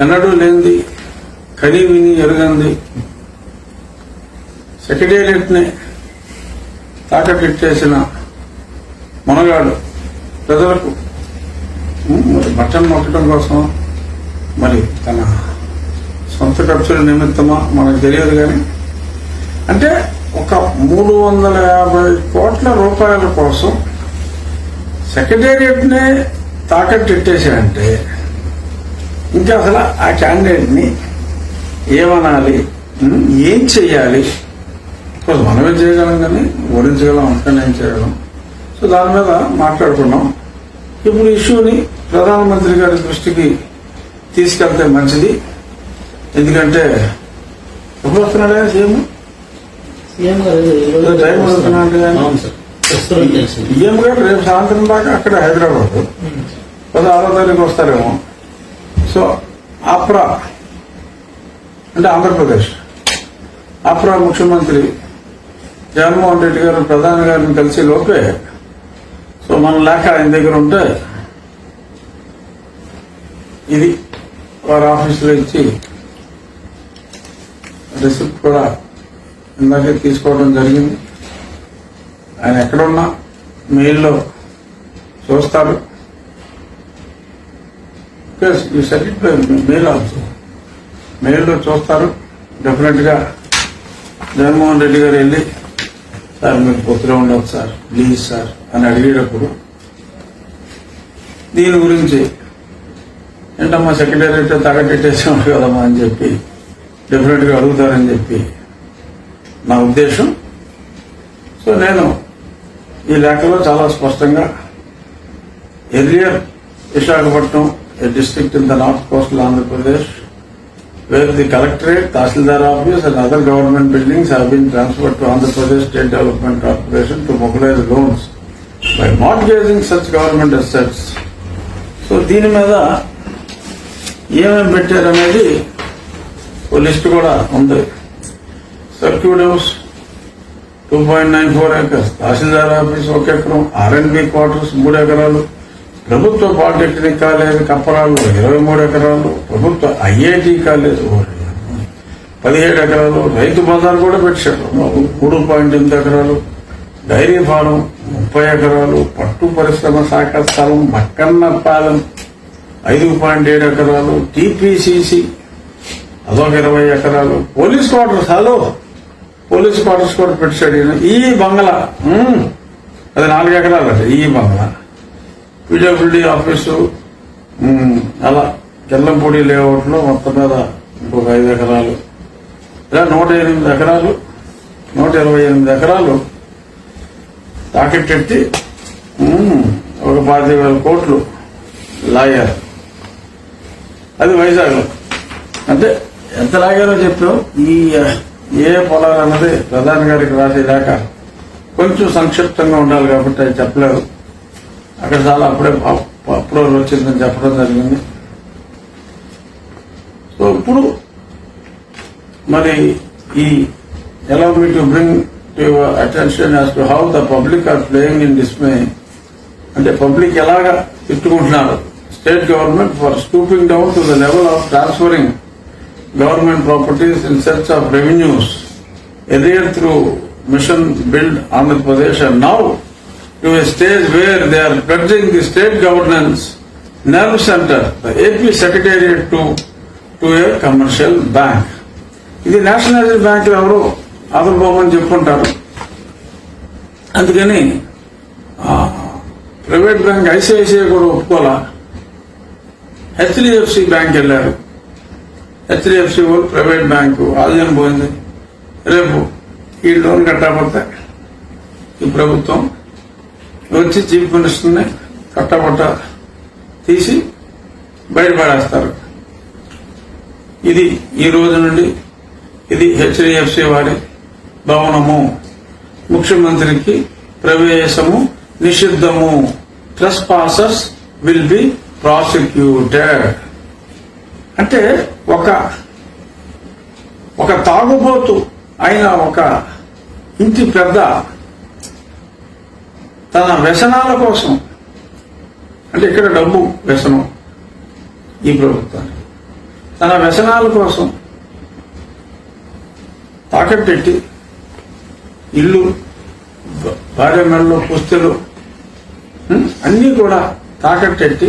ఎన్నడూ లేనిది కని విని ఎరగంది సెక్రటేరియట్ని తాకట్టిచ్చేసిన మనగాడు ప్రజలకు. మరి బట్టలు నొక్కడం కోసం మరి తన సొంత ఖర్చుల నిమిత్తమా? మనకు తెలియదు కానీ అంటే ఒక మూడు వందల యాభై కోట్ల రూపాయల కోసం సెక్రటేరియట్నే తాకట్టు తాకట్టెట్టేశారంటే ఇంకా అసలు ఆ క్యాండిడేట్ని ఏమనాలి? ఏం చెయ్యాలి? కొంచెం మనమే చేయగలం కానీ ఓడించగలం అంతకన్నా ఏం చేయగలం? సో దాని మీద మాట్లాడుకున్నాం. ఇప్పుడు ఇష్యూని ప్రధానమంత్రి గారి దృష్టికి తీసుకెళ్తే మంచిది. ఎందుకంటే ఎప్పుడు వస్తున్నాడే సీఎం? టైం సీఎం గారు రేపు సాయంత్రం దాకా అక్కడ హైదరాబాద్. పదహారో తారీఖు వస్తారేమో. సో ఆప్రా అంటే ఆంధ్రప్రదేశ్. ఆప్రా ముఖ్యమంత్రి జగన్మోహన్ రెడ్డి గారు ప్రధాని గారిని కలిసి లోపే సో మన లేఖ ఆయన దగ్గర ఉంటే ఇది వారి ఆఫీసులో ఇచ్చి రిసిప్ట్ కూడా ఇందాకే తీసుకోవడం జరిగింది. ఆయన ఎక్కడున్నా మెయిల్లో చూస్తారు ఈ సర్టిఫికేట్ మెయిల్ ఆల్సో మెయిల్లో చూస్తారు. డెఫినెట్గా జగన్మోహన్ రెడ్డి గారు వెళ్ళి సార్ మీరు పొత్తులో ఉండదు సార్. Please sir. అని అడిగేటప్పుడు దీని గురించి ఏంటమ్మా సెక్రటేరియట్ తగట్టేసాం కదమ్మా? అని చెప్పి డెఫినెట్గా అడుగుతారని చెప్పి నా ఉద్దేశం. సో నేను ఈ లేఖలో చాలా స్పష్టంగా earlier Visakhapatnam a district in the north coastal Andhra Pradesh where the collectorate, Tasildar office and other government buildings have been transferred to Andhra Pradesh State Development Corporation to mobilize loans by mortgaging such government assets. So దీని మీద ఏమేమి పెట్టారనేది ఓ list కూడా ఉంది circuit house two point nine four acres tahsildar office ఒక ఎకరం ఆర్ఎండ్బి క్వార్టర్స్ మూడు ఎకరాలు ప్రభుత్వ పాలిటెక్నిక్ కాలేజ్ కంపరాలు ఇరవై మూడు ఎకరాలు. ప్రభుత్వ ఐఐటి కాలేజ్ పదిహేడు ఎకరాలు. రైతు బజార్ కూడా పెట్టారు. మూడు పాయింట్ ఎనిమిది ఎకరాలు. డైరీ ఫారం ముప్పై ఎకరాలు. పట్టు పరిశ్రమ శాఖ స్థలం మక్కన్నపాలెం ఐదు పాయింట్ ఏడు ఎకరాలు. టీపీసీసీ అదొక ఇరవై ఎకరాలు. Police quarters hello. Police quarters కూడా పెట్టాడు ఈ బంగ్లా. అది నాలుగు ఎకరాలు అది ఈ బంగ్లా. పీడబ్ల్యూడి ఆఫీసు అలా చెల్లంపూడి లేఅవుట్లో మొత్తం మీద ఇంకొక ఐదు ఎకరాలు. ఇలా నూట ఎనిమిది ఎకరాలు నూట ఇరవై ఎనిమిది ఎకరాలు తాకెట్టెట్టి మ్మ్, ఒక పాతి వేల కోట్లు లాగారు. అది వైజాగ్లో. అంటే ఎంత లాగారో చెప్పావు? ఈ ఏ పొలాలు అన్నది ప్రధాని గారికి రాసేదాకా కొంచెం సంక్షిప్తంగా ఉండాలి కాబట్టి అది చెప్పలేదు. అక్కడ చాలా అప్పుడే అప్రూవల్ వచ్చిందని చెప్పడం జరిగింది. సో ఇప్పుడు మరి ఈ allow me to bring to your attention as to how the public are playing in dismay. అంటే పబ్లిక్ ఎలాగా తిట్టుకుంటున్నారు? State government for stooping down to the level of transferring government properties in search of revenues arrear through mission build Andhra Pradesh and now to a stage where they are pledging the state governance nerve center, the AP secretariat to, to a commercial bank. ఇది nationalised బ్యాంకులు ఎవరు ఆదుకోమని చెప్పుకుంటారు. అందుకని private bank ICICI కూడా ఒప్పుకోలా HDFC bank వెళ్ళారు. HDFC వాళ్ళు ప్రైవేట్ బ్యాంకు ఆదాయం పోయింది. రేపు ఈ లోన్ కట్టకపోతే ఈ ప్రభుత్వం వచ్చి చీఫ్ మినిస్టర్ని కట్టబట్ట తీసి బయటపడేస్తారు. ఇది ఈ రోజు నుండి ఇది హెచ్డిఎఫ్సి వారి భవనము. ముఖ్యమంత్రికి ప్రవేశము నిషిద్ధము. Trespassers will be prosecuted అంటే ఒక ఒక తాగుబోతు అయిన ఒక ఇంటి పెద్ద తన వ్యసనాల కోసం. అంటే ఇక్కడ డబ్బు వ్యసనం ఈ ప్రభుత్వానికి. తన వ్యసనాల కోసం తాకట్టెట్టి ఇల్లు భార్య మెడలో పుస్తలు అన్నీ కూడా తాకట్టెట్టి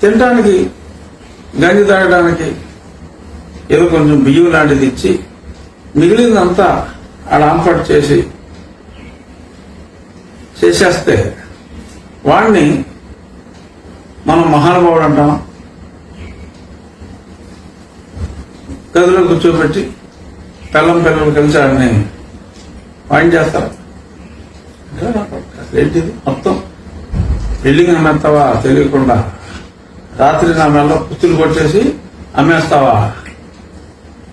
తినడానికి గంజి తాగడానికి ఏదో కొంచెం బియ్యం లాంటిది ఇచ్చి మిగిలిందంతా ఆడ ఆంపట్ చేసి చేసేస్తే వాణ్ణి మనం మహానుభావుడు అంటాం గదిలో కూర్చోబెట్టి పిల్లం పిల్లలు కలిసి ఆడిని వాయిన్ చేస్తారు. ఏంటిది? మొత్తం బిల్డింగ్ అమ్మేస్తావా? తెలియకుండా. రాత్రి నా మెల్ల పుత్తులు కొట్టేసి అమ్మేస్తావా?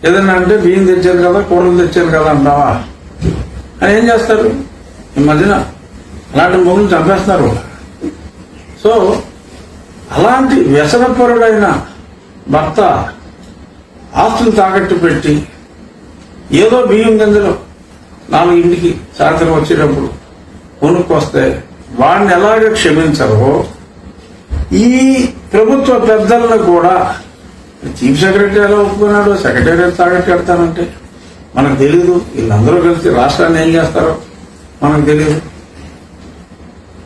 ఏదన్నా అంటే బియ్యం తెచ్చాను కదా కూరలు తెచ్చాను కదా అంటావా? అని ఏం చేస్తారు? ఈ మధ్యన అలాంటి మొగులు చంపేస్తున్నారు సో అలాంటి వ్యసనపరుడైన భర్త ఆస్తులు తాకట్టు పెట్టి ఏదో బియ్యం గంజలు నాలుగు ఇంటికి సాయంత్రం వచ్చేటప్పుడు కొనుక్కొస్తే వాడిని ఎలాగ క్షమించరో ఈ ప్రభుత్వ పెద్దలను కూడా చీఫ్ సెక్రటరీ ఎలా ఒప్పుకున్నాడు సెక్రటరీ తాగట్టు కడతానంటే మనకు తెలియదు వీళ్ళందరూ కలిసి రాష్ట్రాన్ని ఏం చేస్తారో మనకు తెలియదు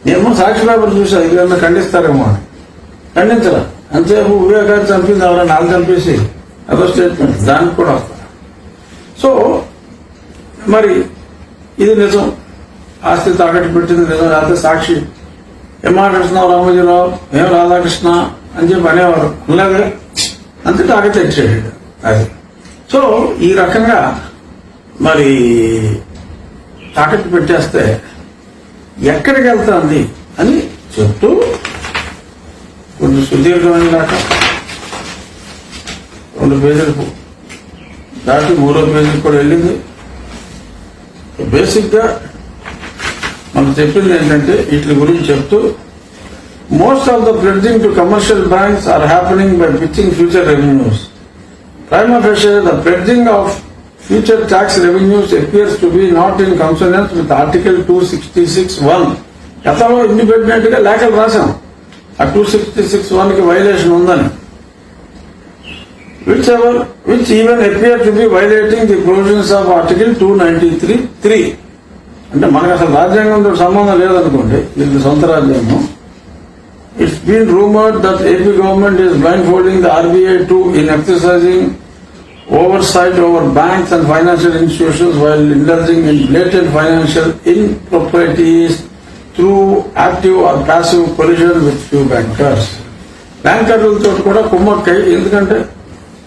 నేను సాక్షి పేపర్ చూసా ఇవన్నీ ఖండిస్తారేమో అని. ఖండించరా అంతసేపు వివేకాన్ని చంపింది ఎవరైనా నాలుగు చంపేసి అదో స్టేట్మెంట్ దానికి కూడా వస్తా. సో మరి ఇది నిజం. ఆస్తి తాకట్టు పెట్టింది నిజం. లేకపోతే సాక్షి ఏం మాట్లాడుతున్నావు రామోజీరావు ఏం రాధాకృష్ణ అని చెప్పి అనేవారు. అలాగే అంతే తాకట్టు తెచ్చేసాడు అది. సో ఈ రకంగా మరి తాకట్టు పెట్టేస్తే ఎక్కడికి వెళ్తాంది అని చెప్తూ కొన్ని సుదీర్ఘమైన దాకా రెండు పేజీలకు దాటి మూడో పేజీకి కూడా వెళ్ళింది. బేసిక్గా మనం చెప్పింది ఏంటంటే వీటి గురించి చెప్తూ most of the pledging to commercial banks are happening by pitching future revenues Prima facie, the pledging of future tax revenues appears to be not in consonance with Article 266.1. గతంలో ఇండిపెండెంట్గా లేఖలు రాశాం ఆ టూ సిక్స్టీ సిక్స్ వన్కి violation ఉందని which ever which even appear to be violating the provisions of article two ninety three three అంటే మనకు అసలు రాజ్యాంగంతో సంబంధం లేదనుకోండి ఇది సొంత రాజ్యాంగం it's been rumour that AP government is blind folding the RBI to in exercising oversight over banks and financial institutions while indulging in blatant financial improprieties through active or passive collision with few bankers. బ్యాంకర్లతో కూడా కుమ్మక్కై ఎందుకంటే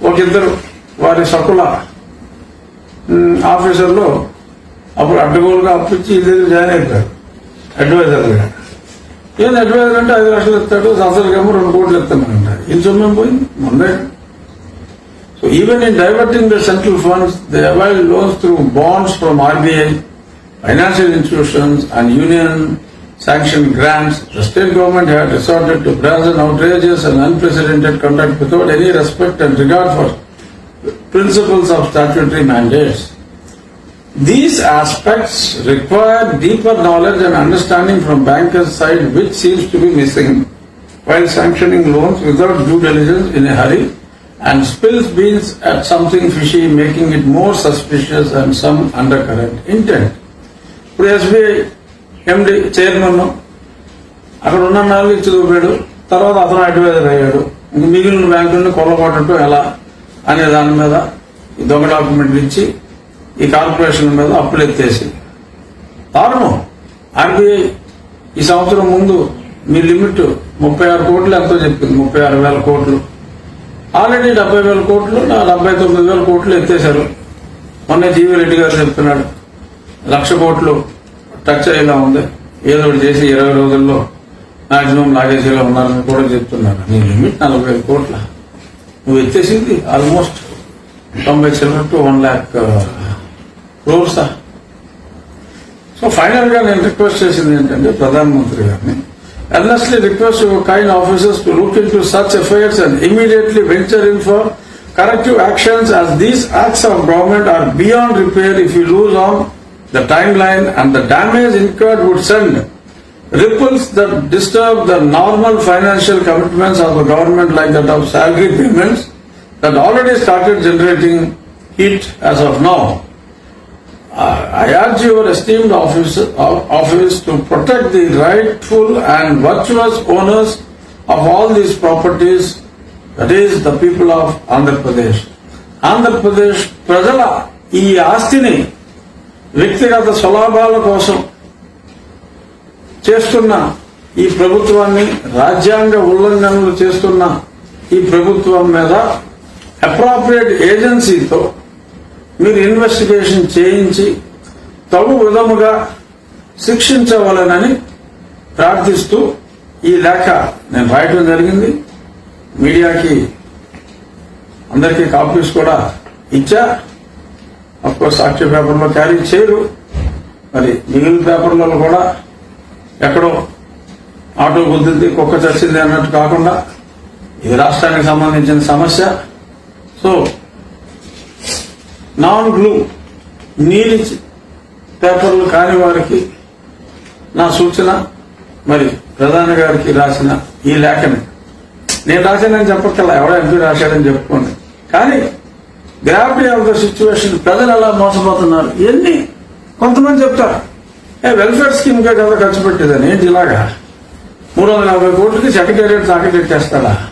ఒక ఇద్దరు వారి సకుల ఆఫీసర్లు అప్పుడు అడ్డగోలుగా అప్పించి ఇద్దరు జాయిన్ అయిపోయారు అడ్వైజర్లుగా ఏం అడ్వైజర్ అంటే ఐదు లక్షలు ఇస్తాడు సంవత్సరాలకేమో రెండు కోట్లు ఇస్తామంట ఇది సొమ్మేం పోయింది ముందే So even in diverting the central funds, they avail loans through bonds from RBI, financial institutions and union sanctioned grants. The state government had resorted to brazen outrages and unprecedented conduct without any respect and regard for principles of statutory mandates. These aspects require deeper knowledge and understanding from bankers' side which seems to be missing while sanctioning loans without due diligence in a hurry and spills beans at something fishy, making it more suspicious and some undercurrent intent. ఇప్పుడు SBI MD chairman అక్కడ ఉన్న నాలుగు ఇచ్చి చూపాడు. తర్వాత అతను advisor అయ్యాడు. ఇంక మిగిలిన బ్యాంకులను కొల్లగొట్టడం ఎలా అనే దాని మీద ఈ దొంగ డాక్యుమెంట్ ఇచ్చి ఈ కార్పొరేషన్ మీద అప్పులు ఎత్తేసి దారుణం. ఆర్బీఐ ఈ సంవత్సరం ముందు మీ లిమిట్ ముప్పై ఆరు కోట్లు ఎంతో చెప్పింది. ముప్పై ఆరు వేల కోట్లు. ఆల్రెడీ డెబ్బై వేల కోట్లు నా డెబ్బై తొమ్మిది వేల కోట్లు ఎత్తేశారు. మొన్న జీవీ రెడ్డి గారు చెప్తున్నాడు లక్ష కోట్లు టచ్ అయ్యేలా ఉంది. ఏదో ఒకటి చేసి ఇరవై రోజుల్లో మాక్సిమం లాగేసేలా ఉన్నారని కూడా చెప్తున్నారు. నీ లిమిట్ నలభై వేల కోట్ల. నువ్వు ఎత్తేసింది ఆల్మోస్ట్ తొంభై చిల్లర to one lakh crores. So ఫైనల్గా నేను రిక్వెస్ట్ చేసింది ఏంటంటే ప్రధానమంత్రి గారిని earnestly request your kind officers to look into such affairs and immediately venture in for corrective actions as these acts of government are beyond repair if you lose on the timeline and the damage incurred would send ripples that disturb the normal financial commitments of the government like that of salary payments that already started generating heat as of now. Uh, I urge your esteemed office, of- office to protect the rightful and virtuous owners of all these properties, that is the people of Andhra Pradesh. Andhra Pradesh ప్రజల ఈ ఆస్తిని వ్యక్తిగత స్వలాభాల కోసం చేస్తున్న ఈ ప్రభుత్వాన్ని రాజ్యాంగ ఉల్లంఘనలు చేస్తున్న ఈ ప్రభుత్వం మీద అప్రాప్రియేట్ ఏజెన్సీతో మీరు ఇన్వెస్టిగేషన్ చేయించి తగు విధముగా శిక్షించవలనని ప్రార్థిస్తూ ఈ లేఖ నేను రాయటం జరిగింది. మీడియాకి అందరికీ కాపీస్ కూడా ఇచ్చా. అఫ్కోర్స్ సాక్షి పేపర్లో క్యారీ చేయరు. మరి మిగిలిన పేపర్లలో కూడా ఎక్కడో ఆటో గుద్దింది కుక్క చచ్చింది అన్నట్టు కాకుండా ఇది రాష్ట్రానికి సంబంధించిన సమస్య. సో నాన్ బ్లూ నీలి పేపర్లు కాని వారికి నా సూచన మరి ప్రధాని గారికి రాసిన ఈ లేఖని. నేను రాశానని చెప్పక్కల ఎవడో ఎంపీ రాశాడని చెప్పుకోండి. కానీ గ్రావిటీ ఆఫ్ ద సిచ్యువేషన్ ప్రజలు ఎలా మోసపోతున్నారు ఎన్ని కొంతమంది చెప్తారు. ఏ వెల్ఫేర్ స్కీమ్ కే కదా ఖర్చు పెట్టేదని ఏంటి ఇలాగా? మూడు వందల యాభై కోట్లకి సెక్రటేరియట్ తాకటెట్టేస్తాడా